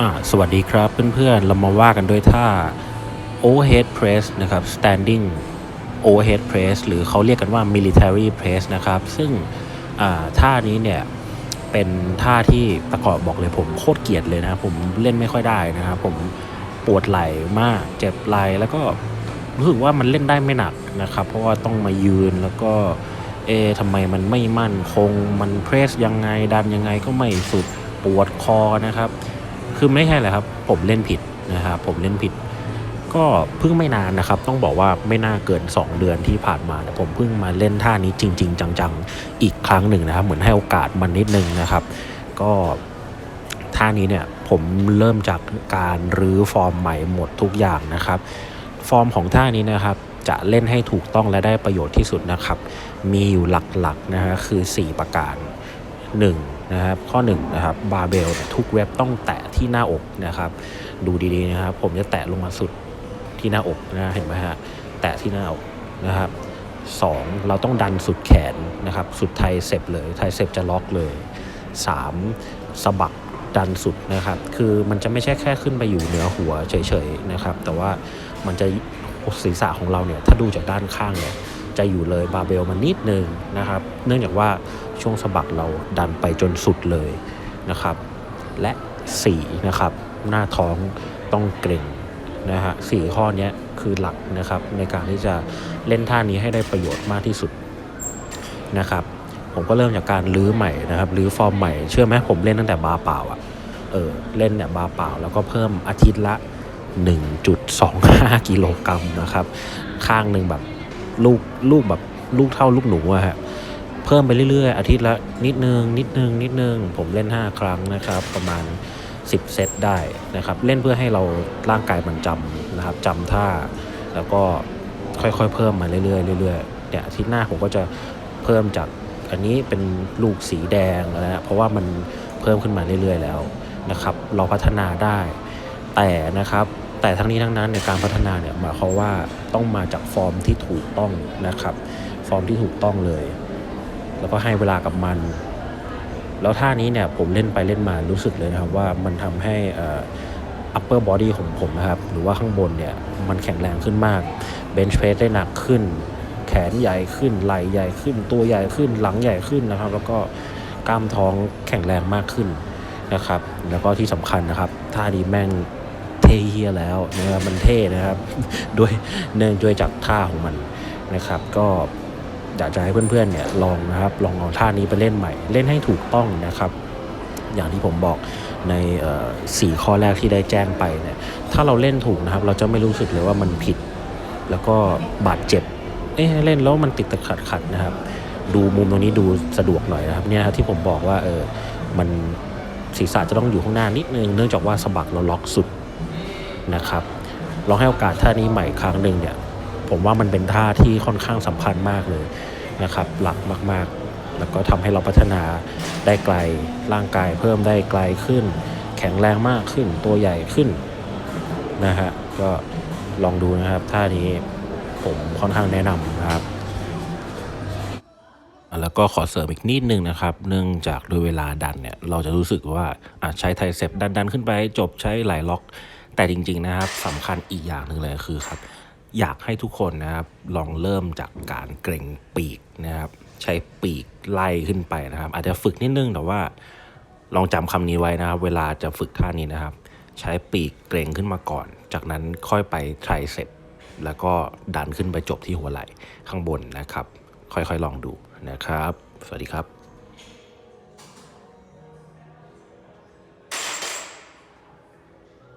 อ่าสวัสดีครับเพื่อนๆ เรามาว่ากันด้วยท่า overhead press นะครับ standing overhead press หรือเขาเรียกกันว่า military press นะครับ ซึ่งท่านี้เนี่ย เป็นท่าที่ประกอบบอกเลยผมโคตรเกลียดเลยนะ ผมเล่นไม่ค่อยได้นะครับ ผมปวดไหล่มาก เจ็บไหล่แล้วก็รู้สึกว่ามันเล่นได้ไม่หนักนะครับ เพราะว่าต้องมายืนแล้วก็เอทำไมมันไม่มั่นคง มันเพรสยังไงดันยังไงก็ไม่สุดปวดคอนะครับ คือไม่ใช่แหละครับ ผมเล่นผิดนะครับผมเล่นผิด ก็เพิ่งไม่นานนะครับ ต้องบอกว่าไม่น่าเกิน 2 เดือนที่ผ่านมาเนี่ยผมเพิ่งมาเล่นท่านี้จริง ๆ จังๆ อีกครั้งหนึ่งนะครับ เหมือนให้โอกาสมันนิดนึงนะครับ ก็ท่านี้เนี่ยผมเริ่มจากการรื้อฟอร์มใหม่หมดทุกอย่างนะครับ ฟอร์มของท่านี้นะครับจะเล่นให้ถูกต้องและได้ประโยชน์ที่สุดนะครับ มีอยู่หลักๆนะฮะคือ 4 ประการ 1นะครับข้อ1นะครับบาร์เบลทุกเว็บต้องแตะที่หน้าอกนะครับ ดูดีๆนะครับ ผมจะแตะลงมาสุดที่หน้าอกนะเห็นไหมฮะแตะที่หน้าอกนะครับ 2. เราต้องดันสุดแขนนะครับ สุดไทเซปเลยไทเซปจะล็อกเลย 3. สะบักดันสุดนะครับ คือมันจะไม่ใช่แค่ขึ้นไปอยู่เหนือหัวเฉยๆนะครับ แต่ว่ามันจะศีรษะของเราเนี่ยถ้าดูจากด้านข้างเนี่ย จะอยู่เลยบาเบลมันนิดนึงนะครับ เนื่องจากว่าช่วงสะบักเราดันไปจนสุดเลยนะครับ และ4นะครับ หน้าท้องต้องเกร็งนะฮะสี่ข้อนี้คือหลักนะครับในการที่จะเล่นท่านี้ให้ได้ประโยชน์มากที่สุดนะครับ ผมก็เริ่มจากการลื้อใหม่นะครับลื้อฟอร์มใหม่เชื่อไหมผมเล่นตั้งแต่บาเปล่าอะเออเล่นเนี่ยบาเปล่าแล้วก็เพิ่มอาทิตย์ละ 1.25 กิโลกรัมนะครับ ข้างหนึ่งแบบ ลูกลูกแบบลูกเท่าลูกหนูอะฮะเพิ่มไปเรื่อยๆ อาทิตย์ละนิดนึง นิดนึง นิดนึง ผมเล่น 5 ครั้งนะครับ ประมาณ 10 เซตได้นะครับ เล่นเพื่อให้เราร่างกายมันจำนะครับจำท่า แล้วก็ค่อยๆ เพิ่มมาเรื่อยๆเรื่อยๆเนี่ยอาทิตย์หน้าผมก็จะเพิ่มจากอันนี้เป็นลูกสีแดงแล้วนะเพราะว่ามันเพิ่มขึ้นมาเรื่อยๆแล้วนะครับ เราพัฒนาได้แต่นะครับ แต่ทั้งนี้ทั้งนั้นในการพัฒนาเนี่ยหมายความว่าต้องมาจากฟอร์มที่ถูกต้องนะครับ ฟอร์มที่ถูกต้องเลย แล้วก็ให้เวลากับมัน แล้วท่านี้เนี่ยผมเล่นไปเล่นมารู้สึกเลยนะครับว่ามันทำให้เอ่อ upper body ของผมนะครับ หรือว่าข้างบนเนี่ยมันแข็งแรงขึ้นมาก bench press ได้หนักขึ้น แขนใหญ่ขึ้นไหล่ใหญ่ขึ้น ตัวใหญ่ขึ้นหลังใหญ่ขึ้นนะครับ แล้วก็กล้ามท้องแข็งแรงมากขึ้นนะครับ แล้วก็ที่สำคัญนะครับท่านี้แม่ง เท่เฮียแล้วนะครับมันเท่นะครับ ด้วยเนื่องด้วยจากท่าของมันนะครับ ก็อยากจะให้เพื่อนๆเนี่ยลองนะครับ ลองเอาท่านี้ไปเล่นใหม่ เล่นให้ถูกต้องนะครับ อย่างที่ผมบอกในสี่ข้อแรกที่ได้แจ้งไปเนี่ยถ้าเราเล่นถูกนะครับ เราจะไม่รู้สึกเลยว่ามันผิด แล้วก็บาดเจ็บเอ๊ะเล่นแล้วมันติดตะขัดขัดนะครับ ดูมุมตรงนี้ดูสะดวกหน่อยนะครับเนี่ยครับที่ผมบอกว่าเออมันศีรษะจะต้องอยู่ข้างหน้านิดนึงเนื่องจากว่าสะบักเราล็อกสุด นะครับลองให้โอกาสท่านี้ใหม่ครั้งหนึ่งเนี่ยผมว่ามันเป็นท่าที่ค่อนข้างสำคัญมากเลยนะครับหลักมากๆ แล้วก็ทำให้เราพัฒนาได้ไกลร่างกายเพิ่มได้ไกลขึ้น แข็งแรงมากขึ้นตัวใหญ่ขึ้นนะฮะก็ลองดูนะครับท่านี้ผมค่อนข้างแนะนำนะครับแล้วก็ขอเสริมอีกนิดนึงนะครับ เนื่องจากด้วยเวลาดันเนี่ย เราจะรู้สึกว่าอะใช้ไทเซปดันดันขึ้นไปจบใช้ไหลล็อก แต่จริง ๆ นะครับสำคัญอีกอย่างหนึ่งเลยคือครับ อยากให้ทุกคนนะครับลองเริ่มจากการเกรงปีกนะครับ ใช้ปีกไล่ขึ้นไปนะครับ อาจจะฝึกนิดนึงแต่ว่า ลองจำคำนี้ไว้นะครับ เวลาจะฝึกท่านี้นะครับ ใช้ปีกเกรงขึ้นมาก่อน จากนั้นค่อยไปไทรเซปแล้วก็ดันขึ้นไปจบที่หัวไหล่ข้างบนนะครับ ค่อยๆลองดูนะครับ สวัสดีครับ